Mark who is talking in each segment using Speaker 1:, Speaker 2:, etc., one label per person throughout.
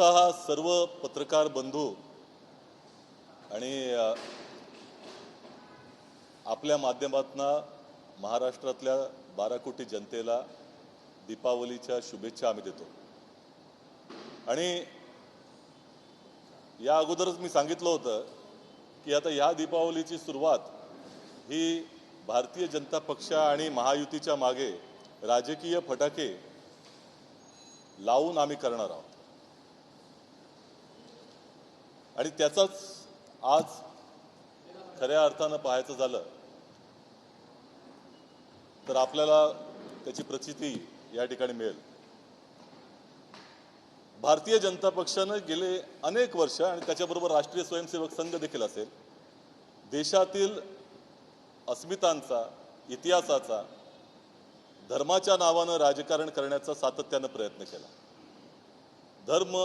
Speaker 1: प्रथमतः सर्व पत्रकार बंधू आणि आपल्या माध्यमातून महाराष्ट्रातल्या बारा कोटी जनतेला दीपावलीच्या शुभेच्छा आम्ही देतो. आणि या अगोदरच मी सांगितलं होतं की आता या दीपावलीची सुरुवात ही भारतीय जनता पक्ष आणि महायुतीच्या मागे राजकीय फटाके लावून आम्ही करणार आहोत. आणि त्याचाच आज खऱ्या अर्थानं पाहायचं झालं तर आपल्याला त्याची प्रचिती या ठिकाणी मिळेल. भारतीय जनता पक्षानं गेले अनेक वर्ष आणि त्याच्याबरोबर राष्ट्रीय स्वयंसेवक संघ देखील असेल देशातील अस्मितांचा इतिहासाचा धर्माच्या नावानं राजकारण करण्याचा सातत्यानं प्रयत्न केला. धर्म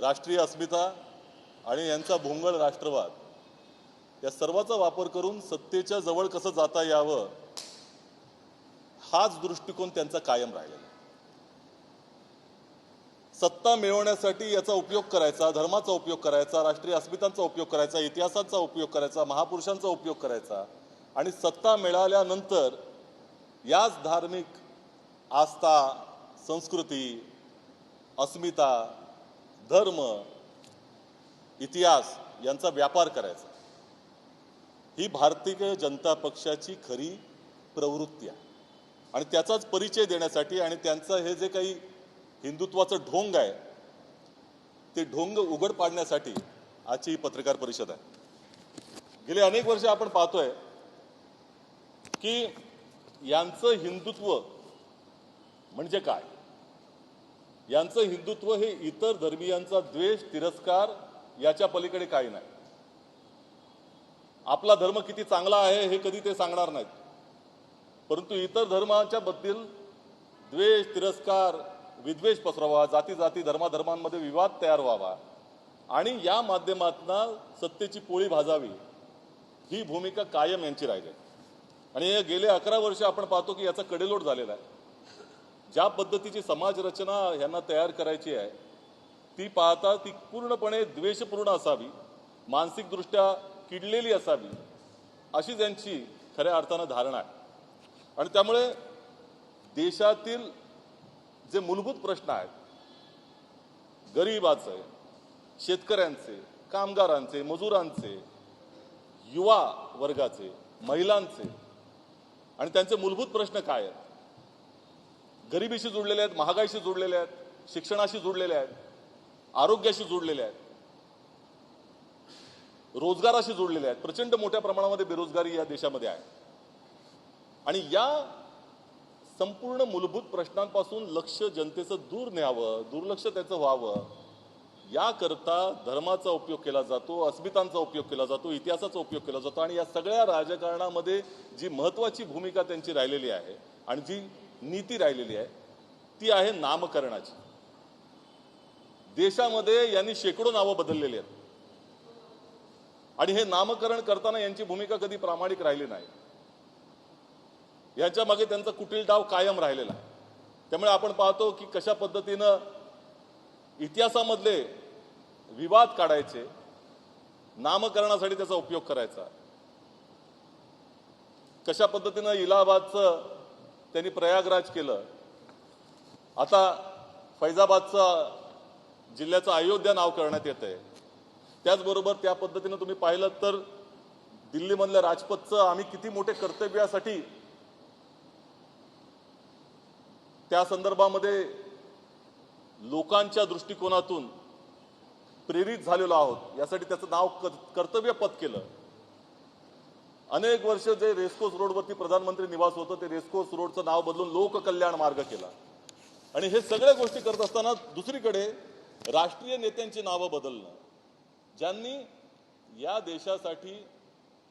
Speaker 1: राष्ट्रीय अस्मिता आणि यांचा भोंगळ राष्ट्रवाद. या सर्वाचा वापर करून सत्तेच्या जवळ कसं जाता यावं हाच दृष्टिकोन त्यांचा कायम राहिलेला सत्ता मिळवण्यासाठी याचा उपयोग करायचा धर्माचा उपयोग करायचा राष्ट्रीय अस्मितांचा उपयोग करायचा इतिहासाचा उपयोग करायचा महापुरुषांचा उपयोग करायचा आणि सत्ता मिळाल्यानंतर याच धार्मिक आस्था संस्कृती अस्मिता धर्म इतिहास यांचा व्यापार करायचा. ही भारतीय जनता पक्षाची खरी प्रवृत्ती आहे. आणि त्याचाच परिचय देण्यासाठी आणि त्यांचं हे जे काही हिंदुत्वाचं ढोंग आहे ते ढोंग उघड पाडण्यासाठी आजची ही पत्रकार परिषद आहे. गेले अनेक वर्ष आपण पाहतोय की यांचं हिंदुत्व म्हणजे काय? यांचं हिंदुत्व हे इतर धर्मियांचा द्वेष तिरस्कार याच्या पलीकडे काही नाही. आपला धर्म किती चांगला आहे हे कधी ते सांगणार नाहीत. परंतु इतर धर्माच्या बद्दल द्वेष तिरस्कार विद्वेष पसरवा जाती जाती धर्माधर्मांमध्ये विवाद तयार व्हावा. आणि या माध्यमातून सत्तेची पोळी भाजावी. ही भूमिका कायम यांची राहिली. आहे. आणि हे गेले अकरा वर्ष आपण पाहतो की याचा कडेलोट झालेला आहे. ज्या पद्धतीची समाज रचना यांना तयार करायची आहे ती पाहता ती पूर्णपणे द्वेषपूर्ण असावी मानसिकदृष्ट्या किडलेली असावी अशी त्यांची खऱ्या अर्थानं धारणा आहे. आणि त्यामुळे देशातील जे मूलभूत प्रश्न आहेत गरिबाचे शेतकऱ्यांचे कामगारांचे मजुरांचे युवा वर्गाचे महिलांचे आणि त्यांचे मूलभूत प्रश्न काय आहेत? गरिबीशी जुडलेले आहेत महागाईशी जुडलेले आहेत शिक्षणाशी जुडलेले आहेत आरोग्याशी जोडलेले आहेत. रोजगाराशी जोडलेले आहेत. प्रचंड मोठ्या प्रमाणामध्ये बेरोजगारी या देशामध्ये आहे. आणि या संपूर्ण मूलभूत प्रश्नांपासून लक्ष जनतेचं दूर न्यावं दुर्लक्ष त्याचं व्हावं याकरता धर्माचा उपयोग केला जातो अस्मितांचा उपयोग केला जातो इतिहासाचा उपयोग केला जातो. आणि या सगळ्या राजकारणामध्ये जी महत्वाची भूमिका त्यांची राहिलेली आहे आणि जी नीती राहिलेली आहे ती आहे नामकरणाची. देशामध्ये यांनी शेकडो नावं बदललेली आहेत. आणि हे नामकरण करताना यांची भूमिका कधी प्रामाणिक राहिली नाही. यांच्या मागे त्यांचा कुटील डाव कायम राहिलेला आहे. त्यामुळे आपण पाहतो की कशा पद्धतीनं इतिहासामधले विवाद काढायचे नामकरणासाठी त्याचा उपयोग करायचा. कशा पद्धतीनं इलाहाबादचं त्यांनी प्रयागराज केलं. आता फैजाबादचं जिल्ह्याचं अयोध्या नाव करण्यात येत आहे त्याचबरोबर त्या पद्धतीनं तुम्ही पाहिलं तर दिल्लीमधल्या राजपथचं आम्ही किती मोठे कर्तव्यासाठी त्या संदर्भामध्ये लोकांच्या दृष्टिकोनातून प्रेरित झालेलो आहोत. यासाठी त्याचं नाव कर्तव्य पद केलं. अनेक वर्ष जे रेसकोर्स रोडवरती प्रधानमंत्री निवास होतं ते रेसकोर्स रोडचं नाव बदलून लोककल्याण मार्ग केला. आणि हे सगळ्या गोष्टी करत असताना दुसरीकडे राष्ट्रीय नेत्यांची नावं बदलणं. ज्यांनी या देशासाठी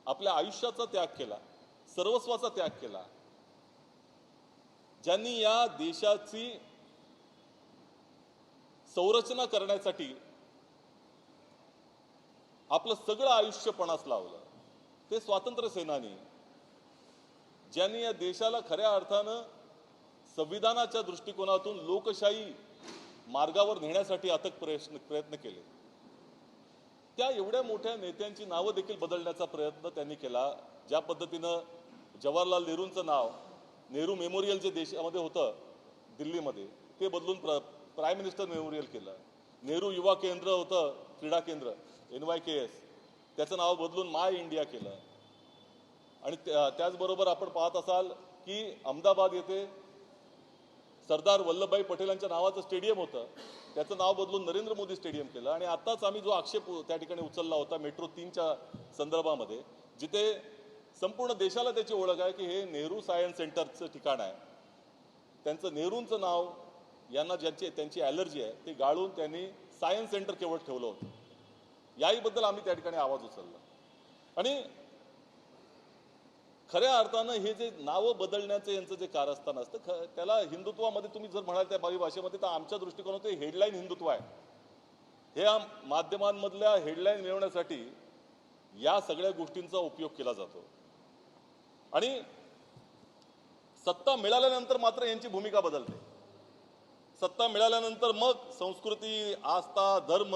Speaker 1: आपल्या आयुष्याचा त्याग केला सर्वस्वाचा त्याग केला ज्यांनी या देशाची संरचना करण्यासाठी आपलं सगळं आयुष्यपणास लावलं ते स्वातंत्र्य सेनानी ज्यांनी या देशाला खऱ्या अर्थानं संविधानाच्या दृष्टिकोनातून लोकशाही मार्गावर नेण्यासाठी अथक प्रयत्न प्रयत्न केले. त्या एवढ्या मोठ्या नेत्यांची नावं देखील बदलण्याचा प्रयत्न त्यांनी केला. ज्या पद्धतीनं जवाहरलाल नेहरूंचं नाव नेहरू मेमोरियल जे देशामध्ये होतं दिल्लीमध्ये ते बदलून प्र प्राईम मिनिस्टर मेमोरियल केलं. नेहरू युवा केंद्र होतं क्रीडा केंद्र एन वाय के एस. त्याचं नाव बदलून माय इंडिया केलं. आणि त्या- त्याचबरोबर आपण पाहत असाल की अहमदाबाद येथे सरदार वल्लभभाई पटेलांच्या नावाचं स्टेडियम होतं. त्याचं नाव बदलून नरेंद्र मोदी स्टेडियम केलं. आणि आत्ताच आम्ही जो आक्षेप त्या ठिकाणी उचलला होता मेट्रो तीनच्या संदर्भामध्ये जिथे संपूर्ण देशाला त्याची ओळख आहे की हे नेहरू सायन्स सेंटरचं ठिकाण आहे. त्यांचं नेहरूंचं नाव यांना ज्यांची त्यांची ॲलर्जी आहे ते गाळून त्यांनी सायन्स सेंटर केवळ ठेवलं होतं. याहीबद्दल आम्ही त्या ठिकाणी आवाज उचलला. आणि खऱ्या अर्थानं हे जे नावं बदलण्याचं यांचं जे कारस्थान असतं ख त्याला हिंदुत्वामध्ये तुम्ही जर म्हणाल त्या बावी भाषेमध्ये तर आमच्या दृष्टिकोनातून हेडलाईन हिंदुत्व आहे. हे माध्यमांमधल्या हेडलाईन मिळवण्यासाठी या सगळ्या गोष्टींचा उपयोग केला जातो. आणि सत्ता मिळाल्यानंतर मात्र यांची भूमिका बदलते. सत्ता मिळाल्यानंतर मग संस्कृती आस्था धर्म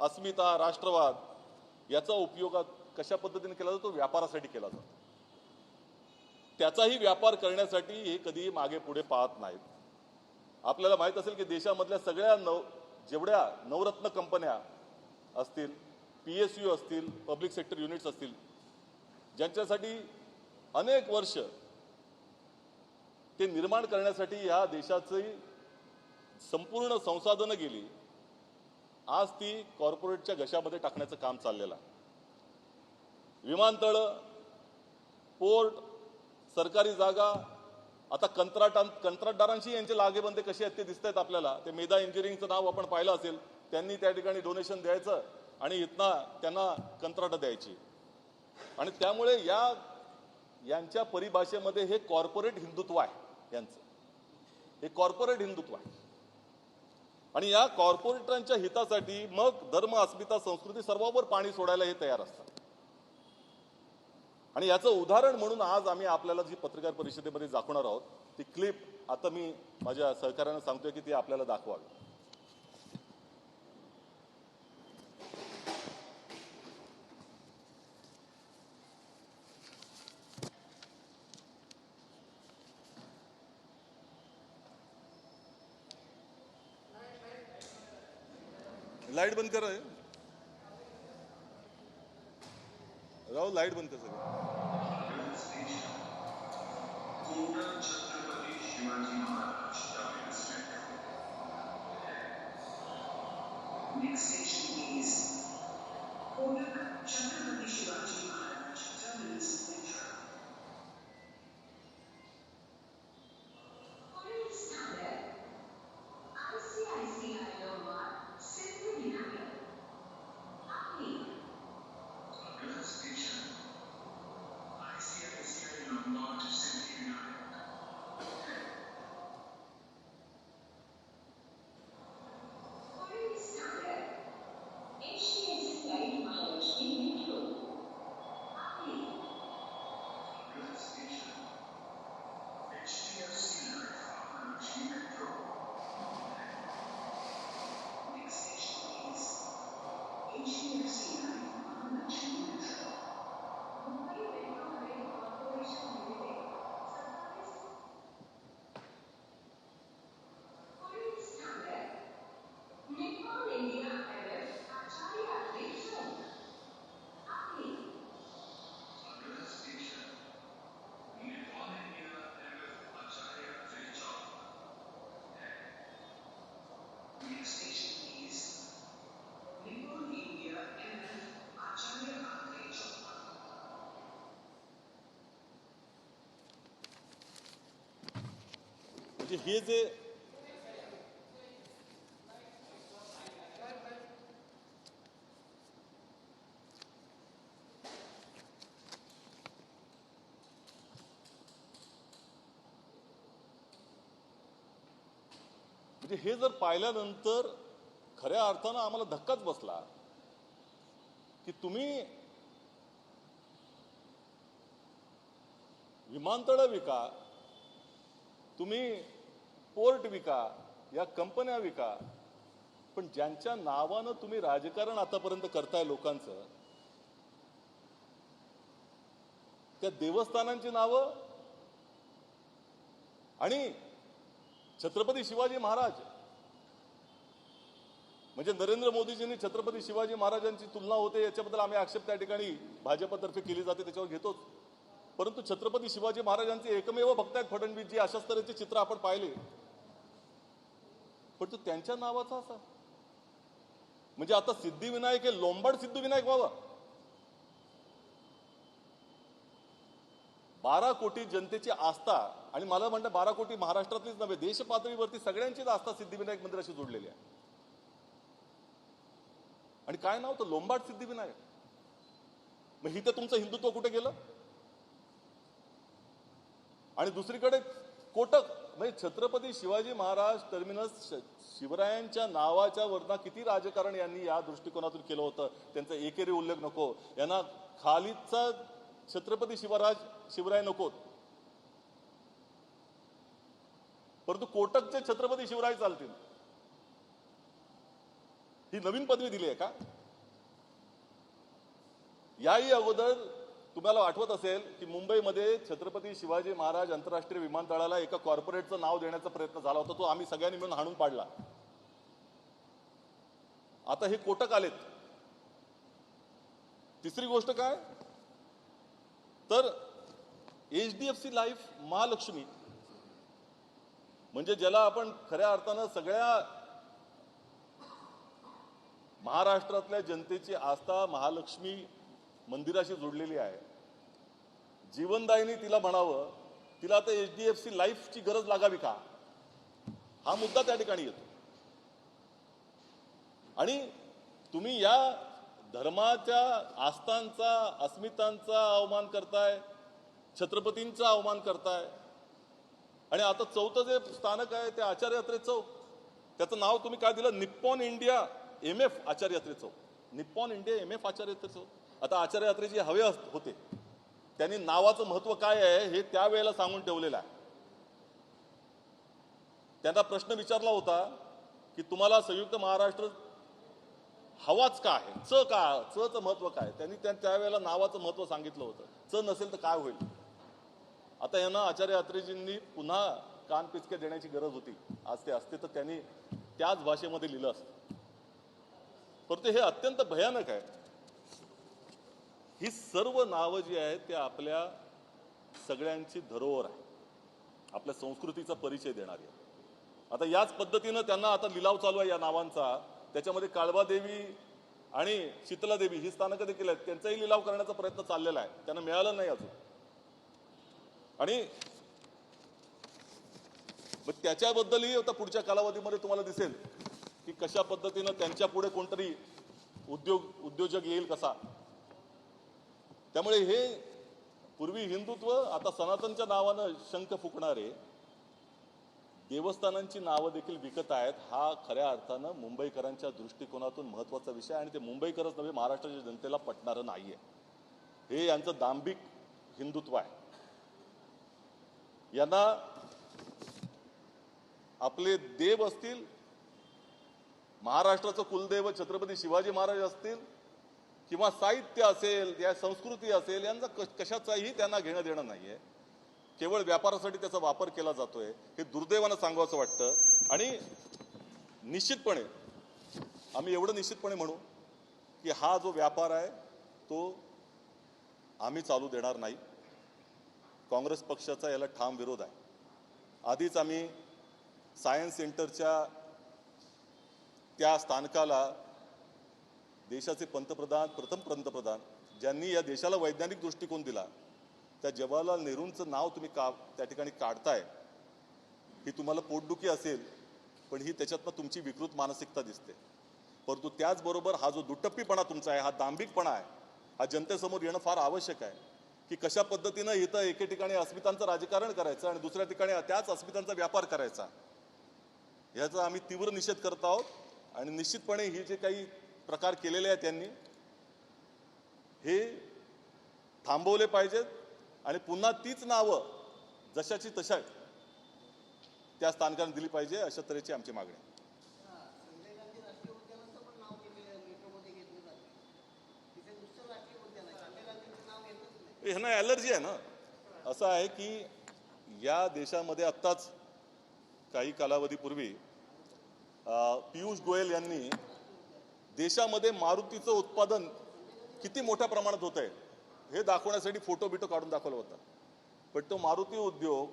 Speaker 1: अस्मिता राष्ट्रवाद याचा उपयोग कशा पद्धतीने केला जातो? व्यापारासाठी केला जातो. त्याचाही व्यापार करण्यासाठी हे कधीही मागे पुढे पाहत नाहीत. आपल्याला माहीत असेल की देशामधल्या सगळ्या नव जेवढ्या नवरत्न कंपन्या असतील पी एस यू असतील पब्लिक सेक्टर युनिट्स असतील ज्यांच्यासाठी अनेक वर्ष ते निर्माण करण्यासाठी ह्या देशाची संपूर्ण संसाधनं गेली आज ती कॉर्पोरेटच्या घशामध्ये टाकण्याचं काम चाललेलं आहे. विमानतळं पोर्ट सरकारी जागा आता कंत्राटां कंत्राटदारांशी यांचे लागेबंदे कसे आहेत ते दिसत आहेत आपल्याला. ते मेधा इंजिनिअरिंगचं नाव आपण पाहिलं असेल त्यांनी त्या ठिकाणी डोनेशन द्यायचं आणि इथनं त्यांना कंत्राटं द्यायची. आणि त्यामुळे या यांच्या परिभाषेमध्ये हे कॉर्पोरेट हिंदुत्व आहे यांचं. हे कॉर्पोरेट हिंदुत्व आहे. आणि या कॉर्पोरेटरांच्या हितासाठी मग धर्म अस्मिता संस्कृती सर्वांवर पाणी सोडायला हे तयार असतात. आणि याचं उदाहरण म्हणून आज आम्ही आपल्याला जी पत्रकार परिषदेमध्ये दाखवणार आहोत ती क्लिप आता मी माझ्या सहकाऱ्यांना सांगतोय की ती आपल्याला दाखवावी. लाइट बंद करा राहुल लाइट बंद कर सगळं.
Speaker 2: Next
Speaker 1: म्हणजे हे जे म्हणजे हे जर पाहिल्यानंतर खऱ्या अर्थानं आम्हाला धक्काच बसला की तुम्ही विमानतळ विका तुम्ही पोर्ट विका या कंपन्या विका. पण ज्यांच्या नावानं तुम्ही राजकारण आतापर्यंत करताय लोकांचं त्या देवस्थानांची नावं आणि छत्रपती शिवाजी महाराज. म्हणजे नरेंद्र मोदीजींनी छत्रपती शिवाजी महाराजांची तुलना होते याच्याबद्दल आम्ही आक्षेप त्या ठिकाणी भाजपतर्फे केली जाते त्याच्यावर घेतोच. परंतु छत्रपती शिवाजी महाराजांचे एकमेव भक्त आहेत फडणवीस जी अशाच तऱ्हेचे चित्र आपण पाहिले. परंतु त्यांच्या नावाचा असा. म्हणजे आता सिद्धिविनायक हे लोंबाड सिद्धिविनायक व्हावा. बारा कोटी जनतेची आस्था आणि मला म्हणतं बारा कोटी महाराष्ट्रातलीच नव्हे देश पातळीवरती सगळ्यांचीच आस्था सिद्धिविनायक मंदिराशी जोडलेली आहे. आणि काय नाव तर लोंबाड सिद्धिविनायक. मग ही तर तुमचं हिंदुत्व कुठे गेलं? आणि दुसरीकडे कोटक म्हणजे छत्रपती शिवाजी महाराज टर्मिनस शिवरायांच्या नावाच्या वरना किती राजकारण यांनी या दृष्टिकोनातून केलं होतं? त्यांचा एकेरी उल्लेख नको. यांना खालीचा छत्रपती शिवराज शिवराय नकोत परंतु कोटकचे छत्रपती शिवराय चालतील. ही नवीन पदवी दिली आहे का? याही अगोदर तुम्हाला आठवत असेल की मुंबईमध्ये छत्रपती शिवाजी महाराज आंतरराष्ट्रीय विमानतळाला एका कॉर्पोरेटचं नाव देण्याचा प्रयत्न झाला होता तो आम्ही सगळ्यांनी मिळून हाणून पाडला. आता हे कोटक आलेत. तिसरी गोष्ट काय? तर H D F C Life Mahalakshmi म्हणजे ज्याला आपण खऱ्या अर्थानं सगळ्या महाराष्ट्रातल्या जनतेची आस्था महालक्ष्मी मंदिराशी जोडलेली आहे. जीवनदायिनी तिला म्हणावं तिला आता एच डी एफ सी लाईफची गरज लागावी का? हा मुद्दा त्या ठिकाणी येतो. आणि तुम्ही या धर्माच्या आस्थांचा अस्मितांचा अवमान करताय छत्रपतींचा अवमान करताय आणि आता चौथं जे स्थानक आहे ते आचार्य यात्रे चौक त्याचं नाव तुम्ही काय दिलं? Nippon India M F Acharya Yatre Chowk. Nippon India M F Acharya Yatre Chowk. आता आचार्य यात्रेचे हवे अस- होते. त्यांनी नावाचं महत्त्व काय आहे हे त्यावेळेला सांगून ठेवलेलं आहे. त्यांना प्रश्न विचारला होता की तुम्हाला संयुक्त महाराष्ट्र हवाच का आहे? च का? च महत्त्व काय? त्यांनी त्या त्यावेळेला नावाचं महत्त्व सांगितलं होतं. च नसेल तर काय होईल? आता यांना आचार्य यात्रेजींनी पुन्हा कानपिचक्या देण्याची गरज होती. आज ते असते तर त्यांनी त्याच भाषेमध्ये लिहिलं असतं. परंतु हे अत्यंत भयानक आहे. ही सर्व नावं जी आहेत ते आपल्या सगळ्यांची धरोहर आहे आपल्या संस्कृतीचा परिचय देणारी आहे आता याच पद्धतीनं त्यांना आता लिलाव चालू आहे या नावांचा. त्याच्यामध्ये काळबादेवी आणि शीतलादेवी ही स्थानकं देखील आहेत. त्यांचाही लिलाव करण्याचा प्रयत्न चाललेला आहे. त्यांना मिळालं नाही अजून. आणि मग त्याच्याबद्दलही आता पुढच्या कालावधीमध्ये तुम्हाला दिसेल की कशा पद्धतीनं त्यांच्या पुढे कोणतरी उद्योग उद्योजक येईल कसा? त्यामुळे हे पूर्वी हिंदुत्व आता सनातनच्या नावानं शंख फुकणारे देवस्थानांची नावं देखील विकत आहेत हा खऱ्या अर्थानं मुंबईकरांच्या दृष्टिकोनातून महत्त्वाचा विषय आणि ते मुंबईकरच नव्हे महाराष्ट्राच्या जनतेला पटणारं नाहीये. हे यांचं दांभिक हिंदुत्व आहे. यांना आपले देव असतील महाराष्ट्राचं कुलदेव छत्रपती शिवाजी महाराज असतील किंवा साहित्य असेल या संस्कृती असेल यांचा क- कशाचाही त्यांना घेणं देणं नाही आहे केवळ व्यापारासाठी त्याचा वापर केला जातोय हे दुर्दैवानं सांगावं वाटतं. आणि निश्चितपणे आम्ही एवढं निश्चितपणे म्हणू की हा जो व्यापार आहे तो आम्ही चालू देणार नाही. काँग्रेस पक्षाचा याला ठाम विरोध आहे. आधीच आम्ही सायन्स सेंटरच्या त्या स्थानकाला देशाचे पंतप्रधान प्रथम पंतप्रधान ज्यांनी या देशाला वैज्ञानिक दृष्टिकोन दिला त्या जवाहरलाल नेहरूंचं नाव तुम्ही का त्या ठिकाणी काढताय ही तुम्हाला पोटदुखी असेल पण ही त्याच्यातनं तुमची विकृत मानसिकता दिसते. परंतु त्याचबरोबर हा जो दुटप्पीपणा तुमचा आहे हा दांभिकपणा आहे हा जनतेसमोर येणं फार आवश्यक आहे की कशा पद्धतीनं इथं एके ठिकाणी अस्मितांचं राजकारण करायचं आणि दुसऱ्या ठिकाणी त्याच अस्मितांचा व्यापार करायचा ह्याचा आम्ही तीव्र निषेध करत आहोत आणि निश्चितपणे ही जे काही प्रकार केलेले आहेत त्यांनी. हे थांबवले पाहिजेत आणि पुन्हा तीच नावं जशाची तशा त्या स्थानकाने दिली पाहिजे अशा तऱ्हेची आमची मागणी ह्यांना ॲलर्जी आहे ना? असं आहे की या देशामध्ये आत्ताच काही कालावधीपूर्वी पियुष गोयल यांनी देशामध्ये मारुतीचं उत्पादन किती मोठ्या प्रमाणात होत आहे हे दाखवण्यासाठी फोटो बिटो काढून दाखवला होता. पण तो मारुती उद्योग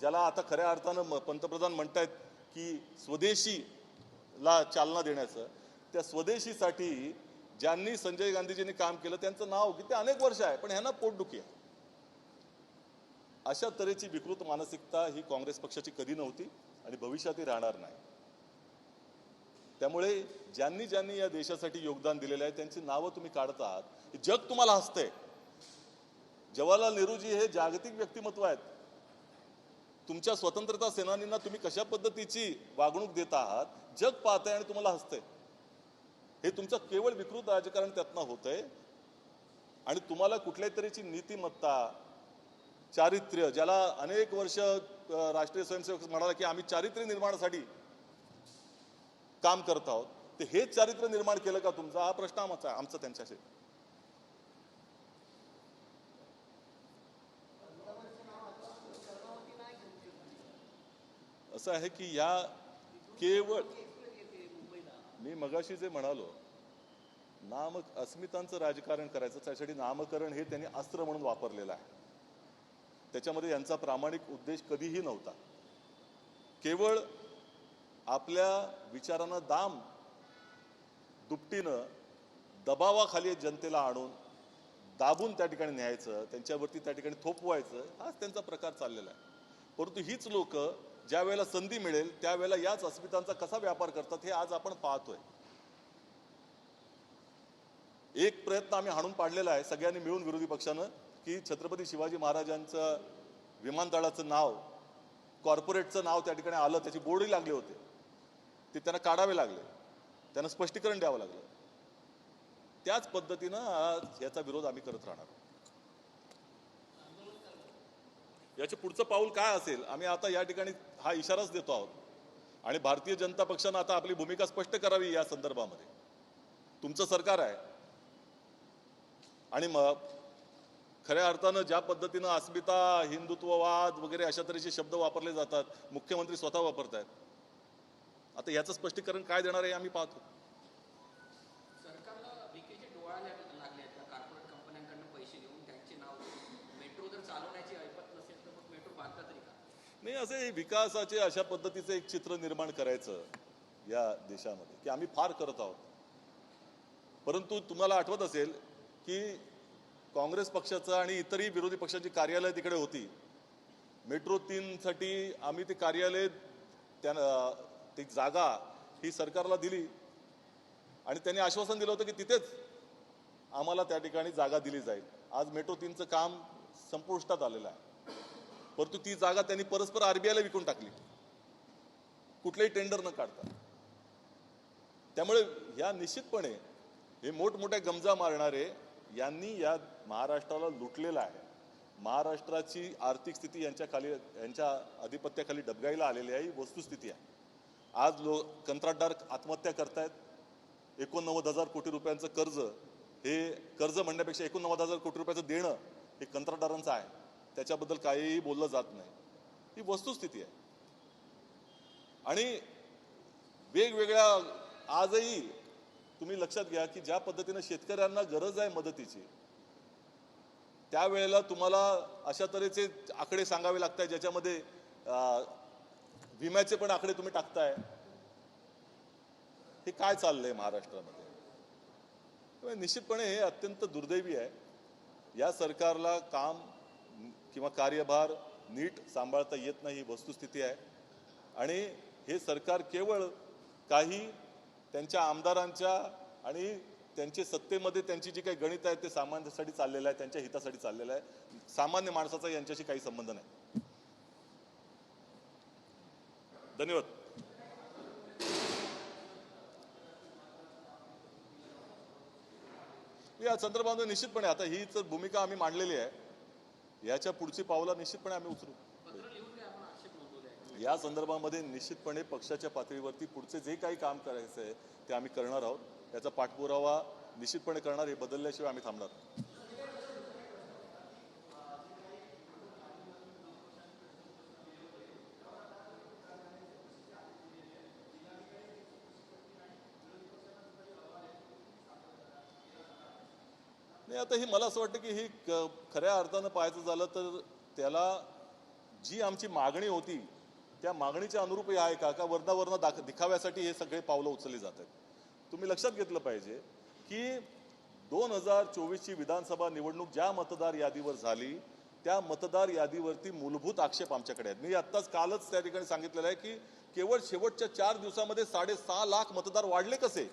Speaker 1: ज्याला आता खऱ्या अर्थानं म- पंतप्रधान म्हणतायत की स्वदेशीला चालना देण्याचं त्या स्वदेशीसाठी ज्यांनी संजय गांधीजींनी काम केलं त्यांचं नाव किती अनेक वर्ष आहे पण ह्यांना पोटदुखी आहे. अशा तऱ्हेची विकृत मानसिकता ही काँग्रेस पक्षाची कधी नव्हती आणि भविष्यातही राहणार नाही. त्यामुळे ज्यांनी ज्यांनी या देशासाठी योगदान दिलेलं आहे त्यांची नावं तुम्ही काढत आहात. हे जग तुम्हाला हसतंय. जवाहरलाल नेहरूजी हे जागतिक व्यक्तिमत्व आहेत. तुमच्या स्वतंत्रता सेनानींना तुम्ही कशा पद्धतीची वागणूक देत आहात जग पाहतंय आणि तुम्हाला हसतंय. हे तुमचं केवळ विकृत राजकारण त्यातनं होतंय. आणि तुम्हाला कुठल्याही तऱ्हेची नीतिमत्ता चारित्र्य ज्याला अनेक वर्ष राष्ट्रीय स्वयंसेवक म्हणाला की आम्ही चारित्र्य निर्माणासाठी काम करत आहोत ते हेच चारित्र्य निर्माण केलं का तुमचा? हा प्रश्न आमचा आमचा त्यांच्याशी. असं आहे की या केवळ मी मगाशी जे म्हणालो नाम अस्मितांचं राजकारण करायचं त्यासाठी नामकरण हे त्यांनी अस्त्र म्हणून वापरलेलं आहे. त्याच्यामध्ये यांचा प्रामाणिक उद्देश कधीही नव्हता. केवळ आपल्या विचारानं दाम दुपटीनं दबावाखाली जनतेला आणून दाबून त्या ठिकाणी न्यायचं त्यांच्यावरती त्या ठिकाणी थोपवायचं हाच त्यांचा प्रकार चाललेला आहे. परंतु हीच लोक ज्या वेळेला संधी मिळेल त्यावेळेला याच अस्मितांचा कसा व्यापार करतात हे आज आपण पाहतोय. एक प्रयत्न आम्ही हाणून पाडलेला आहे सगळ्यांनी मिळून विरोधी पक्षानं की छत्रपती शिवाजी महाराजांचं विमानतळाचं नाव कॉर्पोरेटचं नाव त्या ठिकाणी आलं त्याची बोर्डही लागले होते. ते त्यांना काढावे लागले. त्यांना स्पष्टीकरण द्यावं लागलं. त्याच पद्धतीनं आज याचा विरोध आम्ही करत राहणार याचे पुढचं पाऊल काय असेल आम्ही आता या ठिकाणी हा इशाराच देतो आहोत. आणि भारतीय जनता पक्षानं आता आपली भूमिका स्पष्ट करावी या संदर्भामध्ये. तुमचं सरकार आहे. आणि मग खऱ्या अर्थानं ज्या पद्धतीनं अस्मिता हिंदुत्ववाद वगैरे अशा तऱ्हेचे शब्द वापरले जातात मुख्यमंत्री स्वतः वापरत आहेत आता याचं स्पष्टीकरण काय देणार आहे आम्ही पाहतो. नाही असे विकासाचे अशा पद्धतीचं एक चित्र निर्माण करायचं या देशामध्ये की आम्ही फार करत आहोत. परंतु तुम्हाला आठवत असेल की काँग्रेस पक्षाचं आणि इतरही विरोधी पक्षांची कार्यालय तिकडे होती. मेट्रो तीनसाठी आम्ही ते कार्यालय त्या ती जागा ही सरकारला दिली. आणि त्यांनी आश्वासन दिलं होतं की तिथेच आम्हाला त्या ठिकाणी जागा दिली जाईल. आज मेट्रो तीनचं काम संपुष्टात आलेलं आहे. परंतु ती जागा त्यांनी परस्पर आरबीआयला विकून टाकली. कुठलेही टेंडर न काढता. त्यामुळे या निश्चितपणे हे मोठमोठ्या गमजा मारणारे यांनी या महाराष्ट्राला लुटलेलं आहे. महाराष्ट्राची आर्थिक स्थिती यांच्या खाली यांच्या आधिपत्याखाली डबगाईला आलेली आहे. ही वस्तुस्थिती आहे. आज लो कंत्राटदार आत्महत्या करतायत. एकोणनव्वद हजार कोटी रुपयांचं कर्ज हे कर्ज म्हणण्यापेक्षा एकोणनव्वद हजार कोटी रुपयाचं देणं हे कंत्राटदारांचं आहे. त्याच्याबद्दल काहीही बोललं जात नाही. ही वस्तुस्थिती आहे. आणि वेगवेगळ्या आजही तुम्ही लक्षात घ्या की ज्या पद्धतीनं शेतकऱ्यांना गरज आहे मदतीची त्यावेळेला तुम्हाला अशा तऱ्हेचे आकडे सांगावे लागतात ज्याच्यामध्ये विम्याचे पण आकडे तुम्ही टाकताय. हे काय चाललंय महाराष्ट्रामध्ये? त्यामुळे निश्चितपणे हे अत्यंत दुर्दैवी आहे. या सरकारला काम किंवा कार्यभार नीट सांभाळता येत नाही ही वस्तुस्थिती आहे. आणि हे सरकार केवळ काही त्यांच्या आमदारांच्या आणि त्यांचे सत्तेमध्ये त्यांची जी काही गणित आहे ते सामान्यासाठी चाललेलं आहे त्यांच्या हितासाठी चाललेलं आहे. सामान्य माणसाचा यांच्याशी काही संबंध नाही. धन्यवाद. या संदर्भामध्ये निश्चितपणे आता ही तर भूमिका आम्ही मांडलेली आहे याच्या पुढची पावला निश्चितपणे आम्ही उचलू. या संदर्भामध्ये निश्चितपणे पक्षाच्या पातळीवरती पुढचे जे काही काम करायचं आहे ते आम्ही करणार आहोत. याचा पाठपुरावा निश्चितपणे करणार हे बदलल्याशिवाय आम्ही थांबणार ही मला असं वाटतं की ही खऱ्या अर्थानं पाहायचं झालं तर त्याला जी आमची मागणी होती त्या मागणीच्या अनुरूप आहे का? का वरणावरनं दाख दिखाव्यासाठी हे सगळे पावलं उचलली जात आहेत. तुम्ही लक्षात घेतलं पाहिजे की दोन हजार चोवीसची विधानसभा निवडणूक ज्या मतदार यादीवर झाली त्या मतदार यादीवरती मूलभूत आक्षेप आमच्याकडे आहेत. मी आत्ताच कालच त्या ठिकाणी सांगितलेलं आहे की केवळ शेवटच्या चार दिवसामध्ये साडेसहा लाख मतदार वाढले कसे?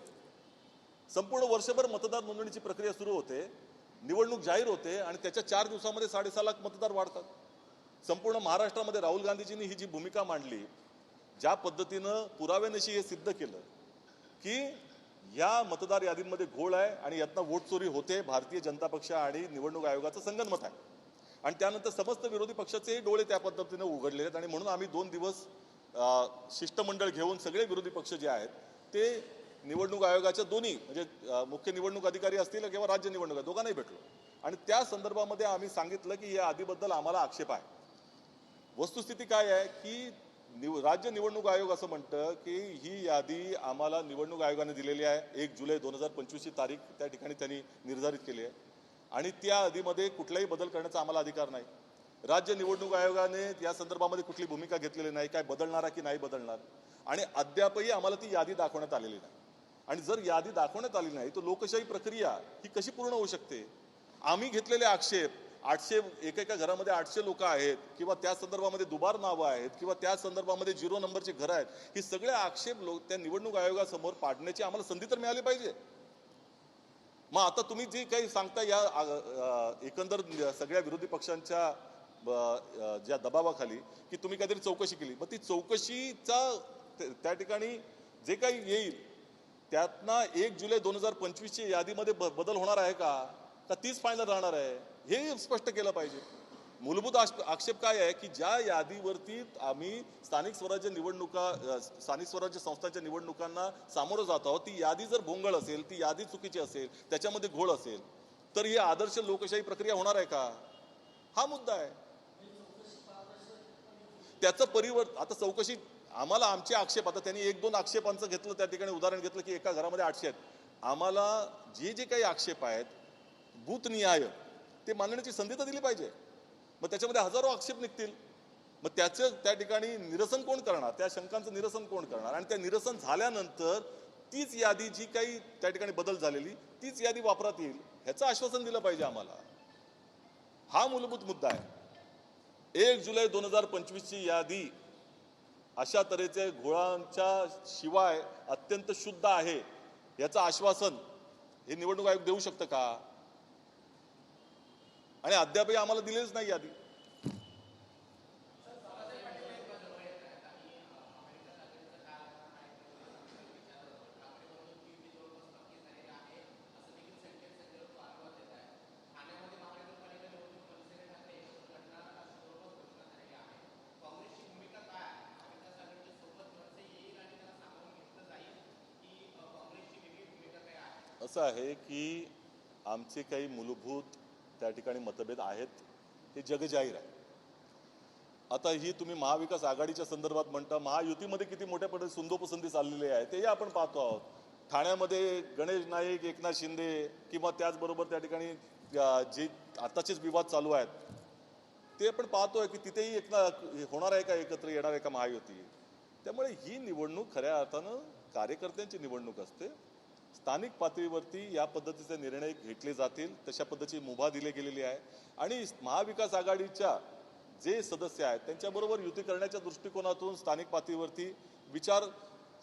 Speaker 1: संपूर्ण वर्षभर मतदार नोंदणीची प्रक्रिया सुरू होते. निवडणूक जाहीर होते आणि त्याच्या चार दिवसामध्ये साडेसहा लाख मतदार वाढतात. संपूर्ण महाराष्ट्रामध्ये राहुल गांधीजींनी ही जी भूमिका मांडली ज्या पद्धतीनं पुराव्यानिशी हे सिद्ध केलं की या मतदार यादींमध्ये घोळ आहे आणि यातनं वोट चोरी होते भारतीय जनता पक्ष आणि निवडणूक आयोगाचं संगनमत आहे. आणि त्यानंतर समस्त विरोधी पक्षाचेही डोळे त्या पद्धतीनं उघडले आहेत आणि म्हणून आम्ही दोन दिवस शिष्टमंडळ घेऊन सगळे विरोधी पक्ष जे आहेत ते निवडणूक आयोगाच्या दोन्ही म्हणजे मुख्य निवडणूक अधिकारी असतील किंवा राज्य निवडणूक आहे दोघांनाही भेटलो. आणि त्या संदर्भामध्ये आम्ही सांगितलं की या आधीबद्दल आम्हाला आक्षेप आहे. वस्तुस्थिती काय आहे की निव राज्य निवडणूक आयोग असं म्हणतं की ही यादी आम्हाला निवडणूक आयोगाने दिलेली आहे. एक जुलै दोन हजार पंचवीसची तारीख त्या ठिकाणी त्यांनी निर्धारित केली आहे. आणि त्या यादीमध्ये कुठलाही बदल करण्याचा आम्हाला अधिकार नाही. राज्य निवडणूक आयोगाने या संदर्भामध्ये कुठली भूमिका घेतलेली नाही काय बदलणार आहे की नाही बदलणार. आणि अद्यापही आम्हाला ती यादी दाखवण्यात आलेली नाही. आणि जर यादी दाखवण्यात आली नाही तर लोकशाही प्रक्रिया ही कशी पूर्ण होऊ शकते? आम्ही घेतलेले आक्षेप आठशे एकेका घरामध्ये आठशे लोक आहेत किंवा त्या संदर्भामध्ये दुबार नावं आहेत किंवा त्या संदर्भामध्ये झिरो नंबरची घरं आहेत ही सगळे आक्षेप लोक त्या निवडणूक आयोगासमोर पाडण्याची आम्हाला संधी तर मिळाली पाहिजे. मग आता तुम्ही जे काही सांगता या एकंदर सगळ्या विरोधी पक्षांच्या ज्या दबावाखाली की तुम्ही काहीतरी चौकशी केली. मग ती चौकशीचा त्या ठिकाणी जे काही येईल त्यातनं एक जुलै दोन हजार पंचवीसच्या यादीमध्ये ब- बदल होणार आहे का? का तीच फायनल राहणार आहे? हे स्पष्ट केलं पाहिजे. मूलभूत आक्षेप काय आहे की ज्या यादीवरती आम्ही स्थानिक स्वराज्य निवडणुका स्थानिक स्वराज्य संस्थांच्या निवडणुकांना सामोरं जात आहोत ती यादी जर भोंगळ असेल ती यादी चुकीची असेल त्याच्यामध्ये घोळ असेल तर ही आदर्श लोकशाही प्रक्रिया होणार आहे का? हा मुद्दा आहे. त्याचं परिवर्तन आता चौकशी आम्हाला आमचे आक्षेप आता त्यांनी एक दोन आक्षेपांचं घेतलं त्या ठिकाणी उदाहरण घेतलं की एका घरामध्ये आठशे आहेत. आम्हाला जे जे काही आक्षेप आहेत बूथनिहाय ते मांडण्याची संधी तर दिली पाहिजे. मग त्याच्यामध्ये हजारो आक्षेप निघतील. मग त्याचं त्या ठिकाणी निरसन कोण करणार? त्या शंकांचं निरसन कोण करणार? आणि त्या निरसन झाल्यानंतर तीच यादी जी काही त्या ठिकाणी बदल झालेली तीच यादी वापरात येईल ह्याचं आश्वासन दिलं पाहिजे आम्हाला. हा मूलभूत मुद्दा आहे. एक जुलै दोन हजार पंचवीसची यादी अशा तऱ्हेचे घोळांच्या शिवाय अत्यंत शुद्ध आहे याचं आश्वासन हे निवडणूक आयोग देऊ शकतं का? आणि अद्यापही आम्हाला दिलेच नाही यादी. असं आहे की आमचे काही मूलभूत त्या ठिकाणी मतभेद आहेत हे जगजाहीर आहे. आता ही तुम्ही महाविकास आघाडीच्या संदर्भात म्हणता महायुतीमध्ये किती मोठ्या पद्धतीने सुंदोपसंधी चाललेली आहे तेही आपण पाहतो आहोत. ठाण्यामध्ये गणेश नाईक एकनाथ शिंदे किंवा त्याचबरोबर त्या ठिकाणी जे आताचेच विवाद चालू आहेत ते आपण पाहतोय की तिथेही एकना होणार आहे का एकत्र येणार आहे का महायुती? त्यामुळे ही निवडणूक खऱ्या अर्थानं कार्यकर्त्यांची निवडणूक असते. स्थानिक पातळीवरती या पद्धतीचे निर्णय घेतले जातील तशा पद्धतीची मुभा दिली गेलेली आहे. आणि महाविकास आघाडीच्या जे सदस्य आहेत त्यांच्याबरोबर युती करण्याच्या दृष्टिकोनातून स्थानिक पातळीवरती विचार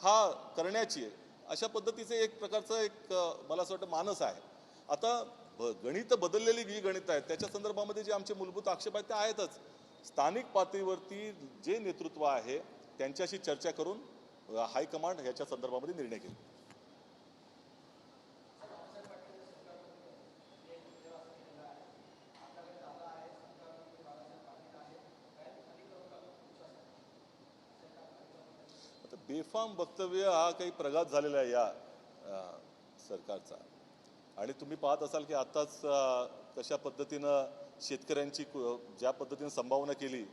Speaker 1: हा करण्याची अशा पद्धतीचे एक प्रकारचं एक मला असं वाटतं मानस आहे. आता गणितं गणित बदललेली जी गणित आहेत त्याच्या संदर्भामध्ये जे आमचे मूलभूत आक्षेप आहेत ते आहेतच. स्थानिक पातळीवरती जे नेतृत्व आहे त्यांच्याशी चर्चा करून हायकमांड ह्याच्या संदर्भामध्ये निर्णय घेईल. बेफाम वक्तव्य हा काही प्रघात झालेला आहे या सरकारचा. आणि तुम्ही पाहत असाल की आत्ताच कशा पद्धतीनं शेतकऱ्यांची कु- ज्या पद्धतीनं संभावना केली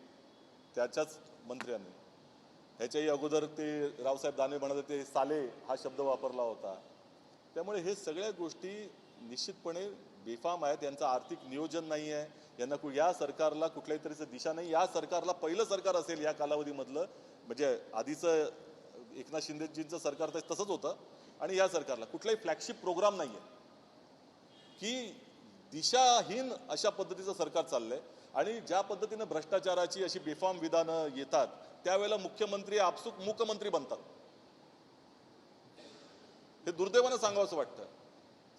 Speaker 1: त्याच्याच मंत्र्यांनी. ह्याच्याही अगोदर ते रावसाहेब दानवे म्हणत होते साले हा शब्द वापरला होता. त्यामुळे हे सगळ्या गोष्टी निश्चितपणे बेफाम आहेत. यांचं आर्थिक नियोजन नाही आहे. यांना कु या सरकारला कुठल्याही तरीचं दिशा नाही. या सरकारला पहिलं सरकार असेल या कालावधीमधलं. म्हणजे आधीचं एकनाथ शिंदेजींचं सरकार तर तसंच होतं. आणि या सरकारला कुठलाही फ्लॅगशिप प्रोग्राम नाही आहे की दिशाहीन अशा पद्धतीचं सरकार चाललंय. आणि ज्या पद्धतीनं भ्रष्टाचाराची अशी बेफाम विधानं येतात त्यावेळेला मुख्यमंत्री आपसुक मुख्यमंत्री बनतात. हे दुर्दैवानं सांगावं असं वाटतं.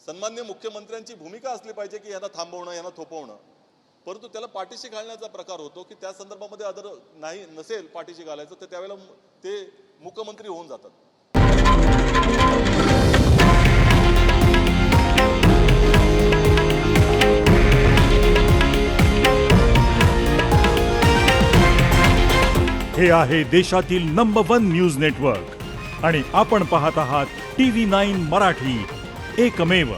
Speaker 1: सन्मान्य मुख्यमंत्र्यांची भूमिका असली पाहिजे की यांना थांबवणं यांना थोपवणं. परंतु त्याला पाठीशी घालण्याचा प्रकार होतो की त्या संदर्भामध्ये अदर नाही नसेल पाठीशी घालायचं तर त्यावेळेला ते मुख्यमंत्री होऊन जातात.
Speaker 3: हे आहे देशातील नंबर वन न्यूज नेटवर्क आणि आपण पाहत आहात टी व्ही नाईन मराठी. एकमेव.